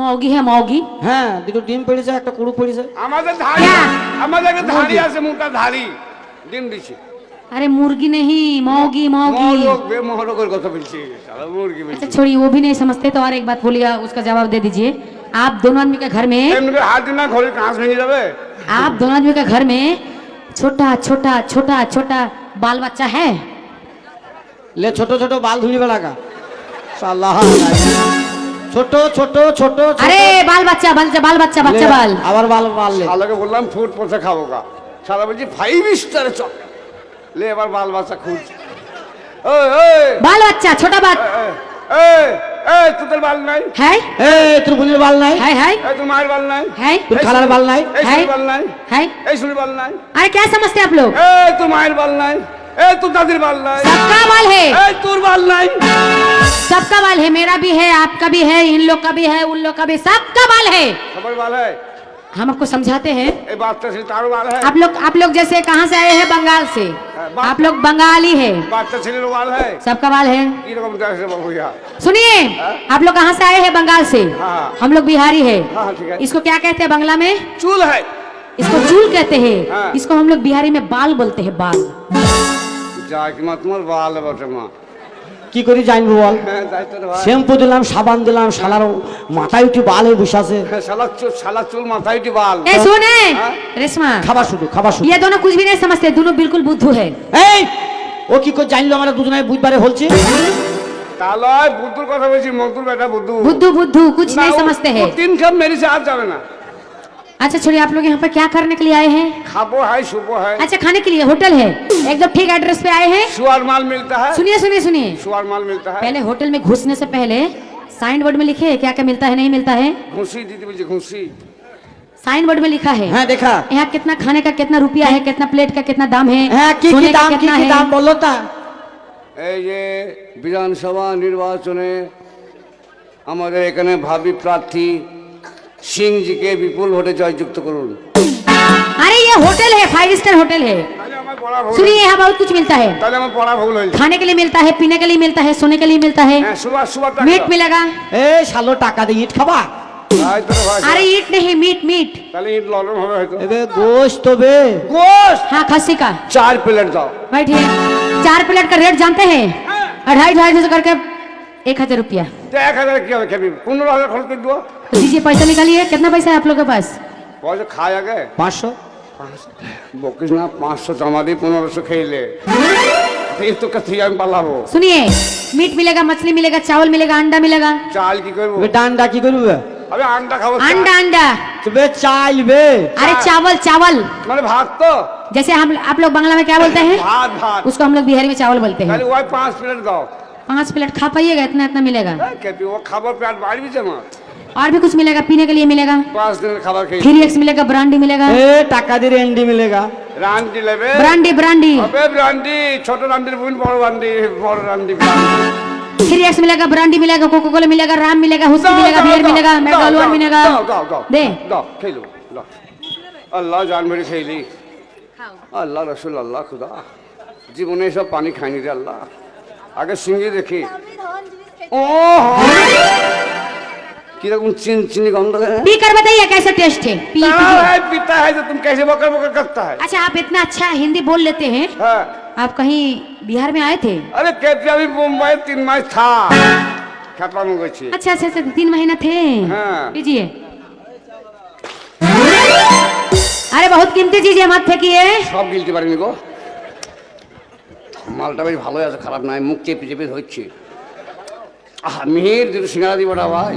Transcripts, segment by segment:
मौगी है मौगी হ্যাঁ দুটো ডিম পড়েছে একটা কুড়ু পড়েছে আমাদের ধাড়ি क्या? আমাদের একটা ধাড়ি আছে মোটা ধাড়ি ডিম দিচ্ছে अरे मुर्गी नहीं मौगी मौगी মহরক বে মহরকের কথা বলছি শালা মুরগি अच्छा বলছি छोड़िए वो भी नहीं समझते तो और एक बात बोलिए उसका जवाब दे दीजिए आप दोनों आदमी के घर में এমনি করে হাত দিন না ঘরে কাঁচ ভেঙে যাবে आप दोनों आदमी के घर में छोटा छोटा छोटा छोटा बाल बच्चा है লে ছোট ছোট বাল ধুলি বেড়াকা সাল্লাহ ছোট ছোট ছোট ছোট। अरे बाल बच्चा बाल बाल बच्चा লে, बच्चा बाल আবার বাল বাল লে শালাকে বললাম ফুট পথে খাবো গা শালা বলছি ফাইভ স্টারে চল লে এবার বাল বাচ্চা খুঁজ ওই ওই बाल बच्चा छोटा बात এই এই তোদের বাল নাই है এ তোর বোনের বাল নাই है है এই তোর মায়ের বাল নাই है তোর খালার বাল নাই এই হ্যাঁ। শুনি বাল নাই है এই শুনি বাল নাই अरे क्या समझते हैं आप लोग এই তোর মায়ের বাল নাই এই তোর দাদির বাল নাই सबका बाल है এই তোর বাল নাই सबका बाल है मेरा भी है आपका भी है इन लोग का भी है उन लोग का भी सबका बाल है। समझ वाला है? हम आपको समझाते हैं। बात तो है। आप लोग आप लोग जैसे कहाँ से आए हैं बंगाल से? हाँ, आप लोग बंगाली है। तो सबका बाल है। सुनिए हाँ? आप लोग कहाँ से आए हैं बंगाल से? हाँ, हम लोग बिहारी है। इसको क्या कहते हैं बंगला में? चूल है। इसको चूल कहते हैं। इसको हम लोग बिहारी में बाल बोलते हैं बाल। बाल কি করি জানবো বল হ্যাঁ যাই তোর ভাই শ্যাম্পু দিলাম সাবান দিলাম শালার মাথায় উঠি বাল হয়ে বসে আছে হ্যাঁ, শালা চুল শালা চুল মাথায় উঠি বাল ए सुने हाँ? रेशमा খাবার শুধু খাবার শুধু ये दोनों कुछ भी नहीं समझते दोनों बिल्कुल बुद्धू है এই ও কি করে জানলো আমরা দুজনে বুধবারে হলছি তা লয় বুদ্ধুর কথা বলছি মজদুর বেটা বুদ্ধু बुद्धू बुद्धू कुछ না, नहीं ও- समझते ও हैं তিন খাপ মেরি से आज যাবে না अच्छा छोड़िए आप लोग यहाँ पर क्या करने के लिए आए हैं? खाबो है सुबह है। अच्छा खाने के लिए होटल है। एकदम ठीक एड्रेस पे आए हैं। सुअर माल मिलता है। सुनिए सुनिए सुनिए। सुअर माल मिलता है। पहले होटल में घुसने से पहले साइन बोर्ड में लिखे क्या क्या मिलता है नहीं मिलता है। घुसी दीदी मुझे घुसी। साइन बोर्ड में लिखा है। हाँ, देखा। यहाँ कितना खाने का कितना रुपया है कितना प्लेट का कितना दाम है कितना है? ये विधानसभा निर्वाचन हमारे এখানে ভাবি প্রার্থী সিংজিকে বিপুল ভোটে জয়যুক্ত করুন अरे ये होटल है फाइव स्टार होटल है তাহলে আমার পড়া ভুল सुनिए यहाँ बहुत कुछ मिलता है তাহলে আমার পড়া ভুল হয়েছে खाने के लिए मिलता है पीने के लिए मिलता है सोने के लिए मिलता है হ্যাঁ সুবার সুবার मीट मिलेगा এ শালো টাকা দিয়ে ইট খাবা अरे ईट नहीं मीट मीट তাহলে ইট লরম হবে হয়তো এবে গোশ তবে গোশ हाँ खस्सी का চার প্লেট দাও बैठिए चार प्लेट का रेट जानते हैं अढ़ाई ढाई सौ करके एक हजार रुपया তো এক হাজার কি হবে খাবি পনেরো হাজার খরচ করে দেবো तो दीजिए पैसा निकालिए कितना पैसा है आप लोग के पास পয়সা খায় আগে পাঁচশো বকিস না পাঁচশো জমা দিয়ে পনেরোশো খেলে এই তো কাছে আমি পালাবো सुनिए मीट मिलेगा मछली मिलेगा चावल मिलेगा अंडा मिलेगा চাল কি করবো এবে ডান্ডা কি করবে আমি আন্ডা খাবো চাল। अंडा अंडा তবে চাইবে अरे चावल चावल মানে ভাত তো जैसे हम आप लोग बांग्ला में क्या बोलते हैं ভাত ভাত उसको हम लोग बिहारी में चावल बोलते हैं তাহলে ওই পাঁচ প্লেট দাও पांच प्लेट खा पाइएगा इतना इतना मिलेगा এই খেপি ও খাবার পেট বাড়বি যে আমার और भी कुछ मिलेगा पीने के लिए मिलेगा পাঁচ দিনের খাবার খেয়ে थ्री एक्स मिलेगा ब्रांडी मिलेगा এ টাকা দিয়ে এন্ডি মিলেগা রান্ডি নেবে ब्रांडी ब्रांडी হবে রান্ডি ছোট রান্ডির বোন বড় রান্ডি বড় রান্ডি ব্রান্ডি। थ्री एक्स मिलेगा ब्रांडी मिलेगा कोको कोला मिलेगा राम मिलेगा हुस्की দাও, मिलेगा দাও, बियर দাও, मिलेगा দাও, मैकडॉलर দাও, मिलेगा দাও, দাও, দাও, दे দাও খেলো দাও। আল্লাহ জান মেরে খেলি আল্লাহ রসুল আল্লাহ খুদা জীবনে সব পানি খাইনি রে আল্লাহ আগে সিঙ্গি দেখি ও কিরকম চিন চিনি গন্ধ है पी कर बताइए कैसा टेस्ट है पी तारा पीजिए। है पीता है तो तुम कैसे बकर बकर करता है अच्छा आप इतना अच्छा हिंदी बोल लेते हैं हाँ। आप कहीं बिहार में आए थे अरे कहते अभी मुंबई तीन मास था खेपा में गई अच्छा अच्छा अच्छा तीन महीना थे हाँ। पीजिए अरे बहुत कीमती चीज है मत फेंकिए সব গিলতে পারিনি গো মালটা বেশ ভালোই আছে খারাপ নয় মুখ চেপে চেপে ধরছি আহ মিহির দুটো সিঙ্গারা দিব না ভাই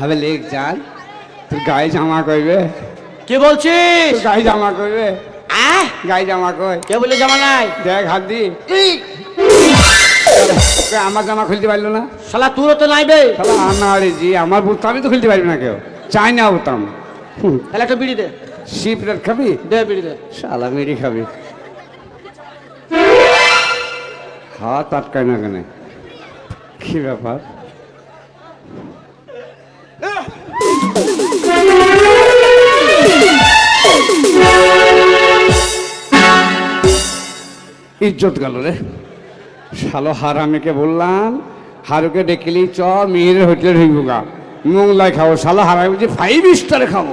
হবে লেগ যান। তোর গায়ে জামা কইবে। কি বলছিস? গায়ে জামা কইবে। আহ! গায়ে জামা কই? কে বলে জামা নাই? দেখ হাত দি। আমার জামা খুলতে পারল না? শালা তোরও তো নাই বে। শালা আনাড়ি জি আমার বুতাম আমি তো খুলতে পারবি না কেউ। চাই না বুতাম। তাহলে একটা বিড়ি দে। শিপ রেট খাবি? দে বিড়ি দে। শালা মেরি খাবি। হাত আটকায় না কেন? কি ব্যাপার? ইজ্জত গেল রে। শালো হারামিকে বললাম হারুকে ডেকেলি চ মেয়ের হোটেলে ঢুকবো গা। মোংলাই খাব। শালো হারামি বলছি ফাইভ স্টারে খাব।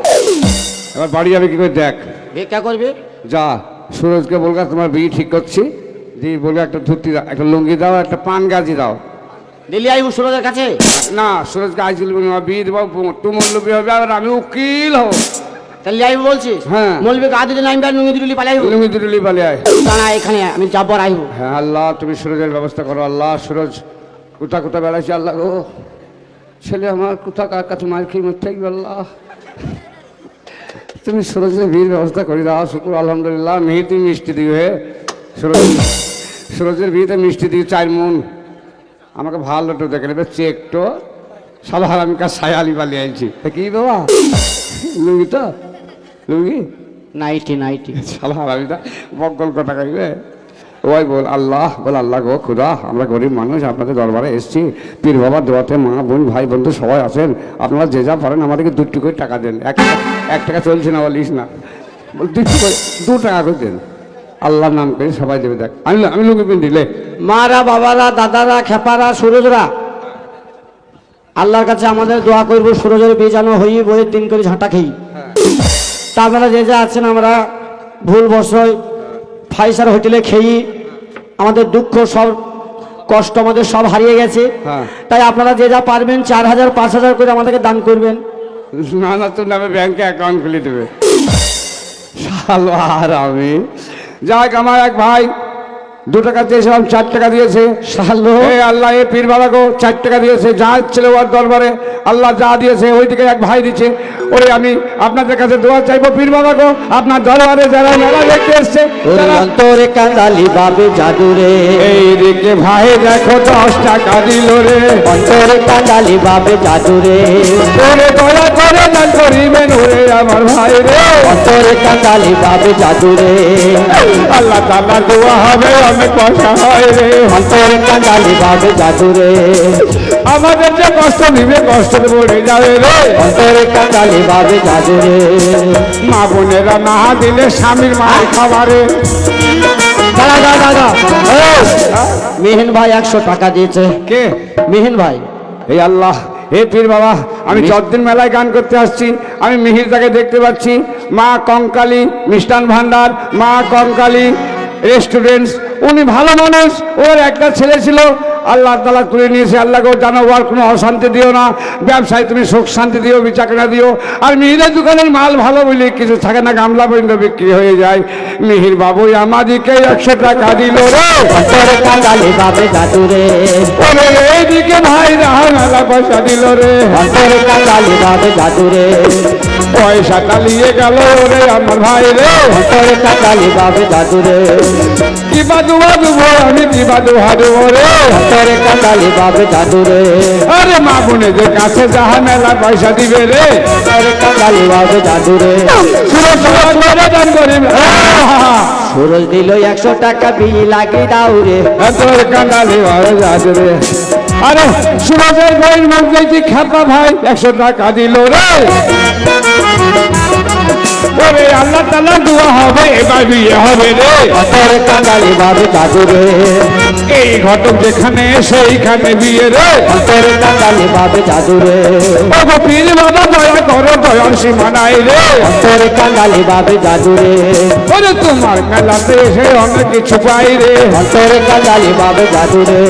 এবার বাড়ি যাবে কি করে দেখ। ভিক্ষা করবি? যা সুরজকে বলগা তোমার বিয়ে ঠিক করছি। দিয়ে বলবে একটা ধুতি দাও একটা লুঙ্গি দাও একটা পান গাজি দাও। দিল্লি আইব সুরজের কাছে? না সুরজকে আমার বিয়ে দেবো লোভি হবে আর আমি উকিল হব। তাহলে আইবু বলছিস। হ্যাঁ। বলবি গা দিতে লুঙ্গি দুলি পালে আয়। না এখানে আমি যাব আর আইবু। হ্যাঁ আল্লাহ তুমি সুরজের ব্যবস্থা করো আল্লাহ সুরজ কোথা কোথা বেড়াইছে আল্লাহ গো ছেলে আমার কোথা কার কাছে মার খেয়ে মরতে আল্লাহ। তুমি সুরজের বিয়ের ব্যবস্থা করে দাও শুকুর আলহামদুলিল্লাহ মেয়ে তুমি মিষ্টি দিও হে। সুরজ সুরজের বিয়েতে মিষ্টি দিও চার মন। আমাকে ভালো একটু দেখে নেবে চেকটো সাধারণ আমি কাজ সায়ালি পালিয়ে আনছি তা কি বাবা? লুঙ্গি তো? লুঙ্গি নাইটি নাইটি বকল কথা কইবে ওই বল আল্লাহ বল আল্লাহ গো খুদা আমরা গরিব মানুষ আপনাদের দরবারে এসেছি। পীর বাবার দোয়াতে মা বোন ভাই বন্ধু সবাই আছেন। আপনারা যে যা পারেন আমাদেরকে দু টুকু টাকা দেন। এক টাকা এক টাকা চলছে না বলিস না। বল দু টুকু দু টাকা করে দেন। আল্লাহর নাম করে সবাই দেবে দেখ। আমি আমি পিন দিলে। মারা বাবারা দাদারা খেপারা সুরজরা। আল্লাহর কাছে আমাদের দোয়া করব সুরজের বেজানো হই বইয়ের দিন করে ঝাঁটা খেই। তা আপনারা যে যা আছেন আমরা ভুল বসয় ফাইসার হোটেলে খেয়ে আমাদের দুঃখ সব কষ্ট আমাদের সব হারিয়ে গেছে। হ্যাঁ। তাই আপনারা যে যা পারবেন চার হাজার পাঁচ হাজার করে আমাদেরকে দান করবেন। না না তোর নামে ব্যাংকে অ্যাকাউন্ট খুলে দেবে। আর আমি। যাক আমার এক ভাই দু টাকা চেয়েছিলাম চার টাকা দিয়েছে। আল্লাহ এ পীর বাবা গো চার টাকা দিয়েছে যা ছেলে ওর দরবারে। আল্লাহ যা দিয়েছে ওই দিকে এক ভাই দিচ্ছে। ওরে আমি আপনাদের কাছে দোয়া চাইব পীর বাবা গো আপনার দরবারে যারা মেলা দেখতে এসছে তারা অন্তরে কান্দালি বাবে জাদুরে এই দিকে ভাই দেখো দশ টাকা দিল রে। অন্তরে কান্দালি বাবে জাদুরে ওরে দয়া করে দান করিবেন ওরে আমার ভাই রে। অন্তরে কান্দালি বাবে জাদুরে আল্লাহ তাল্লাহ দোয়া হবে হয় রে। অন্তরে বাবে আমাদের যে কষ্ট দিবে কষ্ট পড়ে যাবে রে। অন্তরে কান্দালি বাবে জাদুরে মা বোনেরা না দিলে স্বামীর মায়ের খাবারে। দাদা দাদা দাদা মিহিন ভাই একশো টাকা দিয়েছে। কে? মিহিন ভাই। এই আল্লাহ হে পীর বাবা আমি যতদিন মেলায় গান করতে আসছি আমি মিহিরদাকে দেখতে পাচ্ছি। মা কঙ্কালী মিষ্টান ভান্ডার মা কঙ্কালী রেস্টুরেন্টস উনি ভালো মানুষ ওর একটা ছেলে ছিল আল্লাহ তালা তুলে নিয়েছে আল্লাহ গো জানো আর কোনো অশান্তি দিও না। ব্যবসায় তুমি সুখ, শান্তি দিও বিচাকনা দিও। আর মিহিরের দোকানের মাল ভালো বলে কিছু থাকে না, গামলা পর্যন্ত বিক্রি হয়ে যায়। মিহির বাবুই আমাদিকে একশো টাকা দিল রে। ভাই পয়সা দিল রে। পয়সা চালিয়ে গেল রে আমার ভাই রে। কান্দালি বাবে জাদুরে কি কি বাদু বাদু আমি কি বাদু হাদু রে তোর কাঙালি বাবা জাদু রে। আরে মা বোনেদের কাছে যাহা মেলা পয়সা দিবে রে তোর কাঙালি বাবা জাদু রে। সুরজ করে দান করিব সুরজ দিল একশো টাকা বিল লাগি দাও রে। তোর কান্ডালি ভালো যাচ্ছে রে। আরে, সুরজের বইয়ের মুখ দেখছি ভাই একশো টাকা দিল রে। ওরে আল্লাহ তাল্লাহ দোয়া হবে এবার বিয়ে হবে রে। তোর কাঙালি বাবা জাদু রে। এই ঘটক যেখানে সেইখানে বিয়ে রে। তোর কাঙালি বাবা জাদু রে। বাবা পীর বাবা দয়া করো দয়ার সীমানায় রে। তোর কাঙালি বাবা জাদু রে। ওরে তোমার মেলাতে এসে অনেক কিছু পাই রে। তোর কাঙালি বাবা জাদু রে।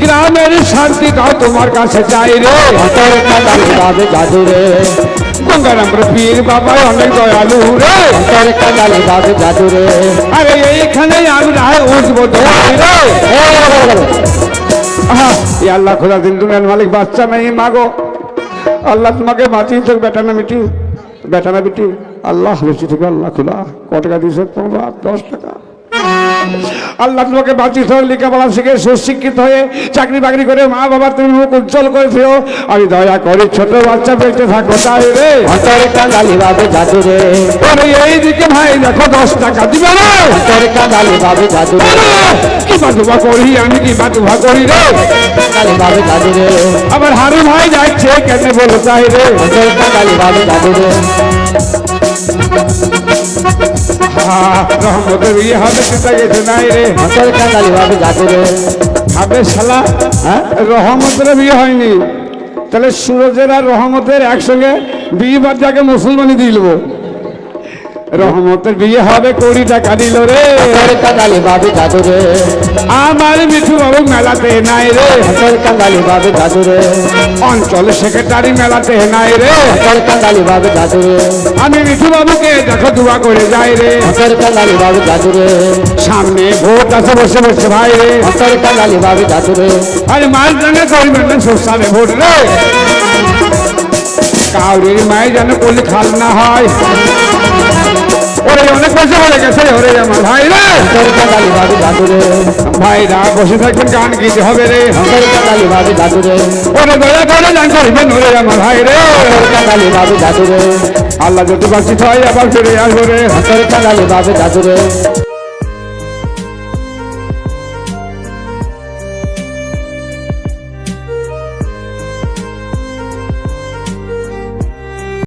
গ্রামের শান্তিটাও তোমার কাছে চাই রে। তোর কাঙালি বাবা জাদু রে। গঙ্গারামপুর পীর বাবা অনেক দয়ালু রে তোর কাঙালি বাবা জাদু রে আরে এইখানে আমরা উঠবো রে আল্লাহ খোদা দিন দুনিয়ার মালিক বাচ্চা নেই মাগো আল্লাহ তোমাকে বাঁচিয়ে থাক বেটা না মিটি বেটা না বিটি আল্লাহ বেশি থেকে আল্লাহ খোলা ক টাকা দিয়েছে পনেরো দশ টাকা আল্লাহ তোমাকে বাঁচিয়ে থাক লেখাপড়া শিখে সুশিক্ষিত হয়ে চাকরি বাকরি করে মা বাবা তুমি মুখ উজ্জ্বল করে ফেরো আমি দয়া করি ছোট বাচ্চা বেঁচে থাকো তাই রে। কাঙালি বাবা জাদু রে। আরে এইদিকে ভাই দেখো দশ টাকা দিবে না। কাঙালি বাবা জাদু রে। কি বাদুবা করি আমি কি বাদুবা করি রে। কাঙালি বাবা জাদু রে। আবার হারু ভাই যাচ্ছে কেন বলো তাই রে। কাঙালি বাবা জাদু রে। রহমতের ইয়ে হবে চিন্তা গেছে নাই রে। তোর কাঁদালি ভাবে যাবে রে। ভাবে শালা হ্যাঁ? রহমতের বিয়ে হয়নি। তাহলে সুরজের আর রহমতের একসঙ্গে বিয়ে বাদ যাকে মুসলমানি দিলব রহমতের বিয়ে হবে কোটি টাকা দিল রে। কাঙালি বাবা জাদু রে। আমার মিঠু বাবু মেলাতে নাই রে। কাঙালি বাবা জাদু রে। অঞ্চল সেক্রেটারি মেলাতে নাই রে। কাঙালি বাবা জাদু রে। আমি মিঠু বাবুকে দেখো দোয়া করে যাই রে। কাঙালি বাবা জাদু রে। সামনে ভোট আছে বসে বসে ভাই রে। কাঙালি বাবা জাদু রে। আরে মায়ের জানে করবেন না সুস্বাদে ভোট রে। কাউরির মায়ের যেন করলে খাল না হয়। ওরে বলে গেছে ওরে আমার ভাই রে তোর বাবু দাদু রে ভাইরা বসে থাকবেন গান গীত হবে রে। তোর বাবু দাদু রে ওরে দয়া করে গান করবেন ওরে আমার ভাই রে তোর বাবু দাদু রে আল্লাহ যদি বাঁচিত হয় আবার ফিরে আসব রে। তোর বাবু দাদু রে